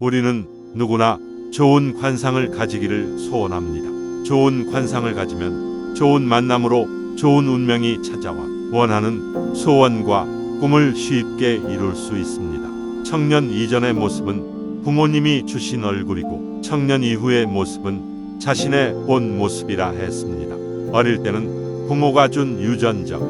우리는 누구나 좋은 관상을 가지기를 소원합니다. 좋은 관상을 가지면 좋은 만남으로 좋은 운명이 찾아와 원하는 소원과 꿈을 쉽게 이룰 수 있습니다. 청년 이전의 모습은 부모님이 주신 얼굴이고 청년 이후의 모습은 자신의 본 모습이라 했습니다. 어릴 때는 부모가 준 유전적,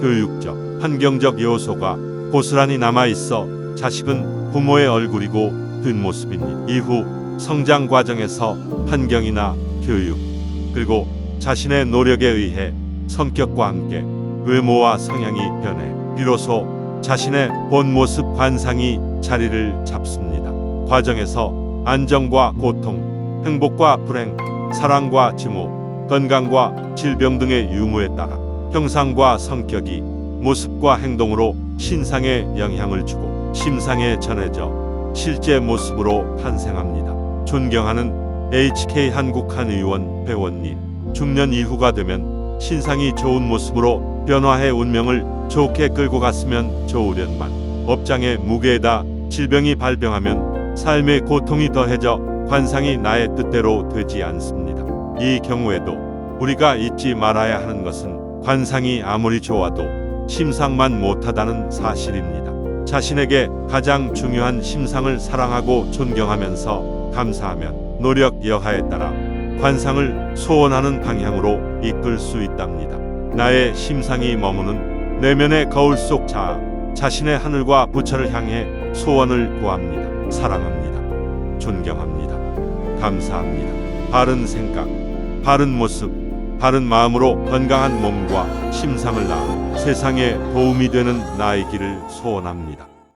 교육적, 환경적 요소가 고스란히 남아 있어 자식은 부모의 얼굴이고 뒷모습입니다. 이후 성장 과정에서 환경이나 교육 그리고 자신의 노력에 의해 성격과 함께 외모와 성향이 변해 비로소 자신의 본 모습 관상이 자리를 잡습니다. 과정에서 안정과 고통, 행복과 불행, 사랑과 증오, 건강과 질병 등의 유무에 따라 형상과 성격이 모습과 행동으로 신상에 영향을 주고 심상에 전해져 실제 모습으로 탄생합니다. 존경하는 HK 한국한 의원 회원님, 중년 이후가 되면 신상이 좋은 모습으로 변화해 운명을 좋게 끌고 갔으면 좋으련만 업장의 무게에다 질병이 발병하면 삶의 고통이 더해져 관상이 나의 뜻대로 되지 않습니다. 이 경우에도 우리가 잊지 말아야 하는 것은 관상이 아무리 좋아도 심상만 못하다는 사실입니다. 자신에게 가장 중요한 심상을 사랑하고 존경하면서 감사하면 노력 여하에 따라 관상을 소원하는 방향으로 이끌 수 있답니다. 나의 심상이 머무는 내면의 거울 속 자아, 자신의 하늘과 부처를 향해 소원을 구합니다. 사랑합니다. 존경합니다. 감사합니다. 바른 생각, 바른 모습, 바른 마음으로 건강한 몸과 심상을 낳아 세상에 도움이 되는 나이기를 소원합니다.